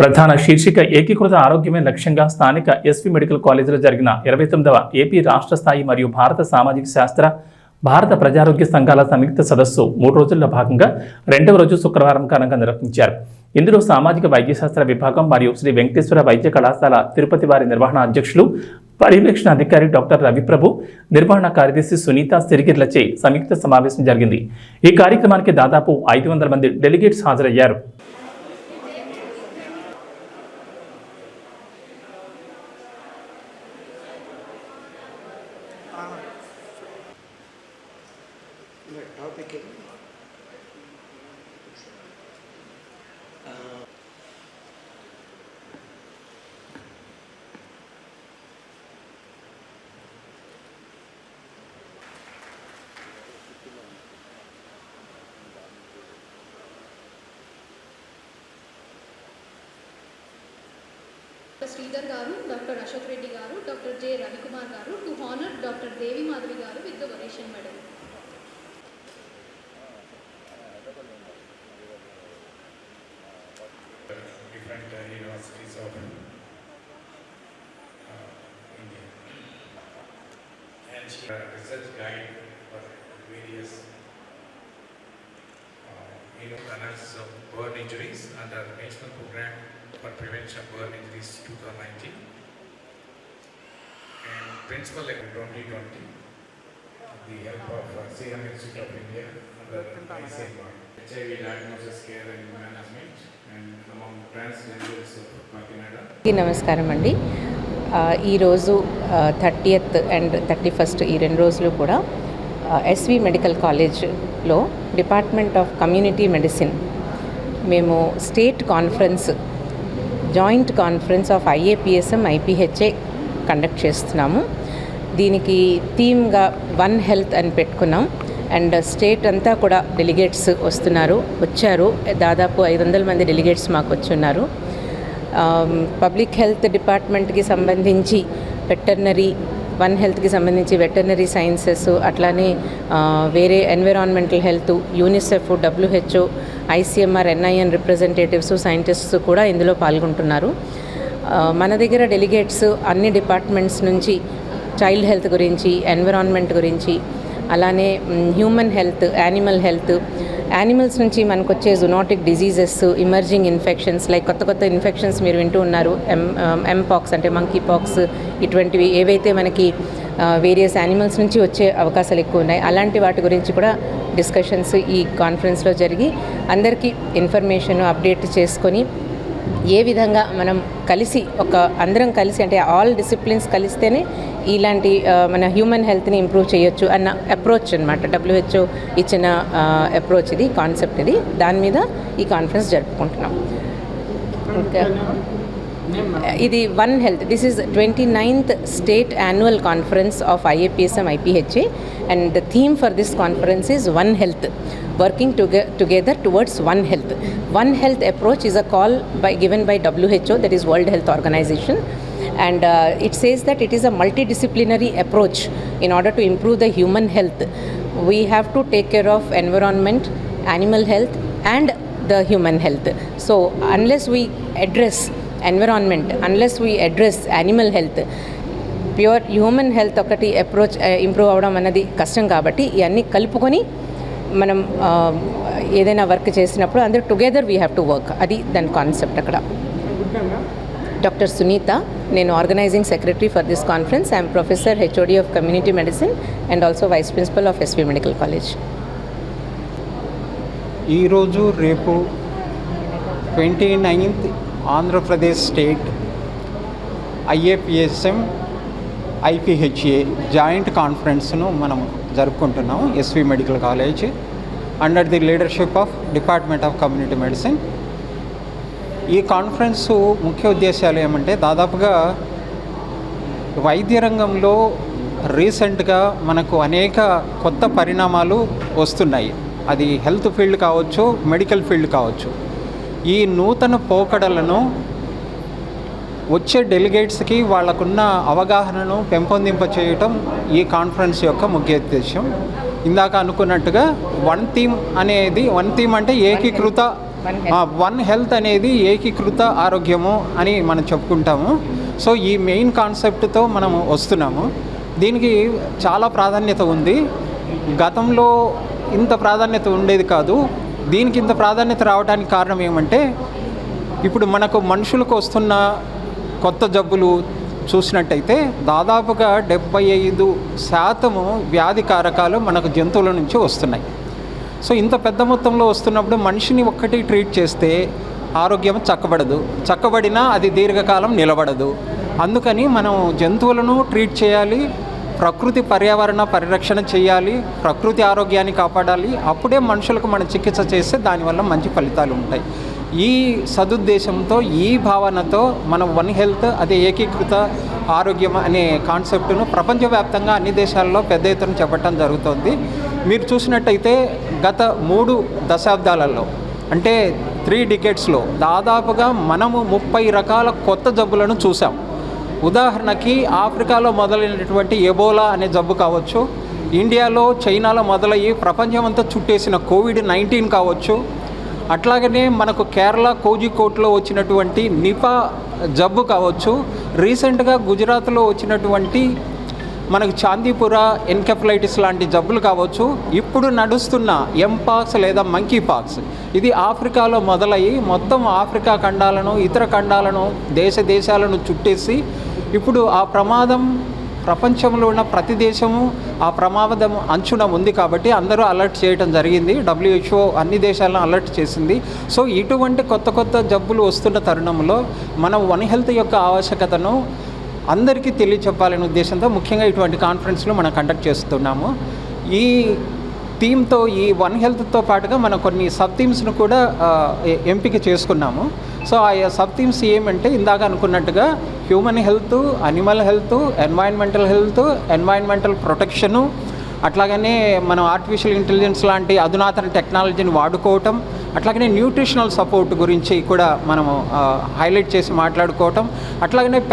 ప్రధాన శీర్షిక ఏకీకృత ఆరోగ్యమే లక్ష్యంగా స్థానిక ఎస్వి మెడికల్ కాలేజీలో జరిగిన ఇరవై తొమ్మిదవ ఏపీ రాష్ట్ర స్థాయి మరియు భారత సామాజిక శాస్త్ర భారత ప్రజారోగ్య సంఘాల సంయుక్త సదస్సు మూడు రోజుల్లో భాగంగా రెండవ రోజు శుక్రవారం ఘనంగా నిర్వహించారు. ఇందులో సామాజిక వైద్యశాస్త్ర విభాగం మరియు శ్రీ వెంకటేశ్వర వైద్య కళాశాల తిరుపతి వారి నిర్వహణ అధ్యక్షులు పర్యవేక్షణ అధికారి డాక్టర్ రవిప్రభు నిర్వహణ కార్యదర్శి సునీత సిరిగిర్లచే సంయుక్త సమావేశం జరిగింది. ఈ కార్యక్రమానికి దాదాపు ఐదు వందల మంది డెలిగేట్స్ హాజరయ్యారు. డాక్టర్ శ్రీధర్ గారు డాక్టర్ అశోక్ రెడ్డి గారు doctor J Ravikumar garu to honour doctor Devi Madhavi garu with the oration medal different uh, universities of uh, India. And she a research guide for various uh, you know, analysis of burn injuries under National Program for Prevention of Burn Injuries 2019 and Principal in 2020 the help of uh, Serum Institute of India under ICMR. HIV diagnosis care and management and among transgenders of Kakinada. నమస్కారం అండి ఈరోజు thirtieth and thirty first ఈ రెండు రోజులు కూడా SV medical కాలేజ్లో department of community medicine మేము state conference joint conference of IAPSM IPHA conduct చేస్తున్నాము. దీనికి థీమ్గా వన్ హెల్త్ అని పెట్టుకున్నాం. అండ్ స్టేట్ అంతా కూడా డెలిగేట్స్ వస్తున్నారు. వచ్చారు. దాదాపు ఐదు వందల మంది డెలిగేట్స్ మాకు వచ్చున్నారు. పబ్లిక్ హెల్త్ డిపార్ట్మెంట్కి సంబంధించి వెటర్నరీ వన్ హెల్త్కి సంబంధించి వెటర్నరీ సైన్సెస్ అట్లానే వేరే environmental health UNICEF WHO ICMR NIN representatives scientists కూడా ఇందులో పాల్గొంటున్నారు. మన దగ్గర డెలిగేట్స్ అన్ని డిపార్ట్మెంట్స్ నుంచి చైల్డ్ హెల్త్ గురించి ఎన్విరాన్మెంట్ గురించి అలానే human health animal health animals నుంచి మనకు వచ్చే zoonotic diseases emerging infections like కొత్త కొత్త ఇన్ఫెక్షన్స్ మీరు వింటూ ఉన్నారు ఎం పాక్స్ um, అంటే మంకీ పాక్స్ ఇటువంటివి ఏవైతే మనకి uh, వేరియస్ యానిమల్స్ నుంచి వచ్చే అవకాశాలు ఎక్కువ ఉన్నాయి అలాంటి వాటి గురించి కూడా డిస్కషన్స్ ఈ కాన్ఫరెన్స్లో జరిగి అందరికీ ఇన్ఫర్మేషన్ అప్డేట్ చేసుకొని ఏ విధంగా మనం కలిసి ఒక అందరం కలిసి అంటే ఆల్ డిసిప్లిన్స్ కలిస్తేనే ఇలాంటి మన హ్యూమన్ హెల్త్ని ఇంప్రూవ్ చేయొచ్చు అన్న అప్రోచ్ అనమాట డబ్ల్యూహెచ్ఓ ఇచ్చిన అప్రోచ్ ఇది కాన్సెప్ట్ ఇది. దాని మీద ఈ కాన్ఫరెన్స్ జరుపుకుంటున్నాం. ఇంకా ఇది one health this is twenty ninth state annual conference of IAPSM IPHA and the theme for this conference is one health working together towards one health one health approach is a call by given by WHO that is world health organization and uh, it says that it is a multidisciplinary approach in order to improve the human health we have to take care of environment animal health and the human health so unless we address environment unless we address animal health pure human health ఒకటి approach improve అవ్వడం అన్నది కష్టం కాబట్టి ఇవన్నీ కలుపుకొని మనం ఏదైనా work చేసినప్పుడు అందరూ together we have to work అది దాని కాన్సెప్ట్ అక్కడ. డాక్టర్ సునీత నేను organising secretary for this conference I'm professor HOD of community medicine and also vice principal of SV medical college ఈరోజు రేపు twenty ninth Andhra Pradesh state ఐఏపిఎస్ఎం ఐపిహెచ్ఏ joint కాన్ఫరెన్స్ను మనం జరుపుకుంటున్నాం SV medical college. Under the leadership of department of community medicine ఈ conference ముఖ్య ఉద్దేశాలు ఏమంటే దాదాపుగా వైద్య రంగంలో రీసెంట్గా మనకు అనేక కొత్త పరిణామాలు వస్తున్నాయి. అది హెల్త్ ఫీల్డ్ కావచ్చు మెడికల్ ఫీల్డ్ కావచ్చు. ఈ నూతన పోకడలను వచ్చే డెలిగేట్స్కి వాళ్ళకున్న అవగాహనను పెంపొందింప చేయటం ఈ కాన్ఫరెన్స్ యొక్క ముఖ్య ఉద్దేశం ఇందాక అనుకున్నట్టుగా వన్ థీమ్ అనేది వన్ థీమ్ అంటే ఏకీకృత వన్ హెల్త్ వన్ హెల్త్ అనేది ఏకీకృత ఆరోగ్యము అని మనం చెప్పుకుంటాము. సో ఈ మెయిన్ కాన్సెప్ట్తో మనం వస్తున్నాము. దీనికి చాలా ప్రాధాన్యత ఉంది. గతంలో ఇంత ప్రాధాన్యత ఉండేది కాదు. దీనికి ఇంత ప్రాధాన్యత రావడానికి కారణం ఏమంటే ఇప్పుడు మనకు మనుషులకు వస్తున్న కొత్త జబ్బులు చూసినట్టయితే దాదాపుగా డెబ్బై ఐదు శాతము వ్యాధి కారకాలు మనకు జంతువుల నుంచి వస్తున్నాయి. సో ఇంత పెద్ద మొత్తంలో వస్తున్నప్పుడు మనిషిని ఒక్కటి ట్రీట్ చేస్తే ఆరోగ్యం చక్కబడదు. చక్కబడినా అది దీర్ఘకాలం నిలబడదు. అందుకని మనం జంతువులను ట్రీట్ చేయాలి. ప్రకృతి పర్యావరణ పరిరక్షణ చేయాలి ప్రకృతి ఆరోగ్యాన్ని కాపాడాలి. అప్పుడే మనుషులకు మనం చికిత్స చేస్తే దానివల్ల మంచి ఫలితాలు ఉంటాయి. ఈ సదుద్దేశంతో ఈ భావనతో మనం వన్ హెల్త్ అదే ఏకీకృత ఆరోగ్యం అనే కాన్సెప్ట్ను ప్రపంచవ్యాప్తంగా అన్ని దేశాల్లో పెద్ద ఎత్తున చెప్పడం జరుగుతుంది. మీరు చూసినట్టయితే గత మూడు దశాబ్దాలలో అంటే త్రీ డికెట్స్లో దాదాపుగా మనము ముప్పై రకాల కొత్త జబ్బులను చూసాం ఉదాహరణకి ఆఫ్రికాలో మొదలైనటువంటి ఎబోలా అనే జబ్బు కావచ్చు ఇండియాలో చైనాలో మొదలయ్యి ప్రపంచమంతా చుట్టేసిన కోవిడ్ నైన్టీన్ కావచ్చు అట్లాగనే మనకు కేరళ కోజికోట్లో వచ్చినటువంటి నిపా జబ్బు కావచ్చు రీసెంట్గా గుజరాత్లో వచ్చినటువంటి మనకు చాందీపుర ఎన్కెఫలైటిస్ లాంటి జబ్బులు కావచ్చు ఇప్పుడు నడుస్తున్న ఎంపాక్స్ లేదా మంకీ పాక్స్ ఇది ఆఫ్రికాలో మొదలయ్యి మొత్తం ఆఫ్రికా ఖండాలను ఇతర ఖండాలను దేశ దేశాలను చుట్టేసి ఇప్పుడు ఆ ప్రమాదం ప్రపంచంలో ఉన్న ప్రతి దేశము ఆ ప్రమాదం అంచున ఉంది కాబట్టి అందరూ అలర్ట్ చేయడం జరిగింది. డబ్ల్యూహెచ్ఓ అన్ని దేశాలను అలర్ట్ చేసింది. సో ఇటువంటి కొత్త కొత్త జబ్బులు వస్తున్న తరుణంలో మనం వన్ హెల్త్ యొక్క ఆవశ్యకతను అందరికీ తెలియచెప్పాలనే ఉద్దేశంతో ముఖ్యంగా ఇటువంటి కాన్ఫరెన్స్లు మనం కండక్ట్ చేస్తున్నాము. ఈ థీమ్తో ఈ వన్ హెల్త్తో పాటుగా మనం కొన్ని సబ్ థీమ్స్ను కూడా ఎంపిక చేసుకున్నాము. సో ఆ సబ్ థీమ్స్ ఏమంటే ఇందాక అనుకున్నట్టుగా human health animal health environmental health environmental protection అట్లాగనే మనం ఆర్టిఫిషియల్ ఇంటెలిజెన్స్ లాంటి అధునాతన టెక్నాలజీని వాడుకోవటం అట్లాగనే న్యూట్రిషనల్ సపోర్ట్ గురించి కూడా మనము హైలైట్ చేసి మాట్లాడుకోవటం అట్లాగనే